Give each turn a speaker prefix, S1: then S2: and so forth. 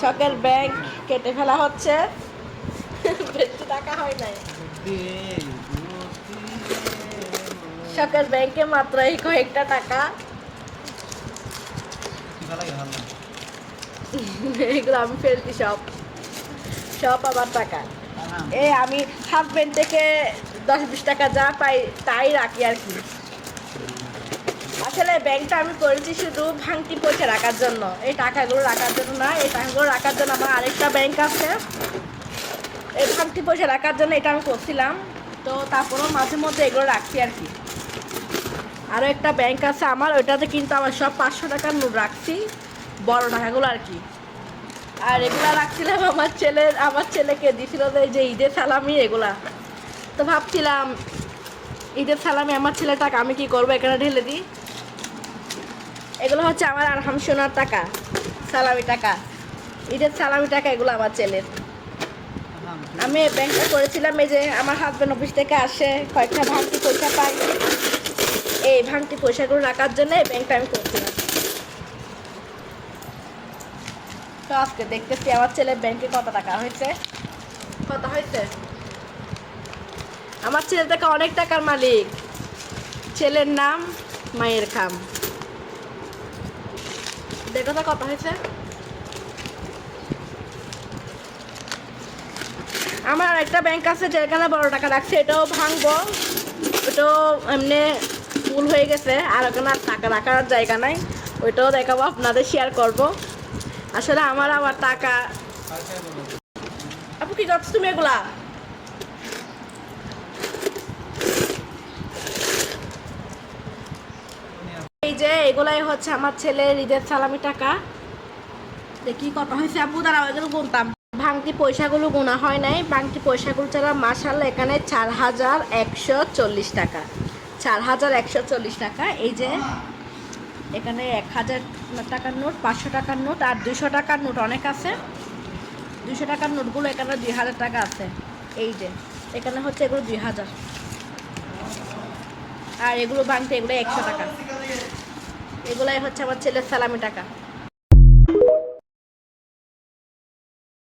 S1: শখের ব্যাংক কেটে ফেলা হচ্ছে। বেশি টাকা হয় নাই। শখের ব্যাংকে মাত্র এই কয়েকটা টাকা। এগুলো আমি ফেলছি সব। সব আমার টাকা। এই আমি হাজবেন্ড থেকে দশ বিশ টাকা যা পাই তাই রাখি আর কি। আসলে ব্যাংকটা আমি করেছি শুধু ভাঙতি পয়সা রাখার জন্য। এই টাকাগুলো রাখার জন্য না, এই টাকাগুলো রাখার জন্য আমার আরেকটা ব্যাংক আছে। এই ভাঙতি পয়সা রাখার জন্য এটা আমি করছিলাম। তো তারপরেও মাঝে মধ্যে এগুলো রাখছি আর কি। আরও একটা ব্যাংক আছে আমার, ওইটাতে কিন্তু আমার সব পাঁচশো টাকার নোট রাখছি, বড় টাকাগুলো আর কি। আর এগুলা রাখছিলাম আমার ছেলের আমার ছেলেকে দিছিল যে ঈদের সালামি এগুলা। তো ভাবছিলাম, ঈদের সালামি আমার ছেলের টাকা আমি কি করব, এখানে ঢেলে দিই। এগুলো হচ্ছে আমার আরহাম সোনার টাকা, সালামি টাকা। ঈদের সালামি টাকা এগুলো আমার ছেলের। আমি এই ব্যাংকটা করেছিলাম, এই যে আমার হাজব্যান্ড অফিস থেকে আসে, কয়েকটা ভাঙতি পয়সা পাই এই ভাঙতি পয়সাগুলো রাখার জন্য এই ব্যাংকটা আমি করছিলাম। তো আজকে দেখতেছি আমার ছেলের ব্যাংকে কত টাকা হয়েছে। কত হয়েছে? আমার ছেলে থেকে অনেক টাকার মালিক। ছেলের নাম মায়ের খাম। দেখো তো কত হয়েছে। আমার একটা ব্যাংক আছে যেখানে বড় টাকা রাখছে, এটাও ভাঙবো। ওটাও এমনি ফুল হয়ে গেছে, আর ওখানে আর টাকা রাখার জায়গা নাই। ওইটাও দেখাবো, আপনাদের শেয়ার করব। আসলে আমার আবার টাকা আপু, কি করছ তুমি এগুলা? যে এগুলাই হচ্ছে আমার ছেলের ঈদের সালামি টাকা। দেখি কত হয়েছে আপু? দাঁড়া এগুলো গুনতাম ভাঙতি পয়সাগুলো গোনা হয় নাই। ভাঙতি পয়সাগুলো ছাড়া মাসাল এখানে চার হাজার একশো চল্লিশ টাকা। চার হাজার একশো চল্লিশ টাকা। এই যে এখানে এক হাজার টাকার নোট পাঁচশো টাকার নোট আর দুশো টাকার নোট অনেক আছে। দুশো টাকার নোটগুলো এখানে দুই হাজার টাকা আছে। এই যে এখানে হচ্ছে এগুলো দুই হাজার। আর এগুলো ভাঙতে এগুলো একশো টাকা। এগুলাই হচ্ছে আমার ছেলের সালামি টাকা।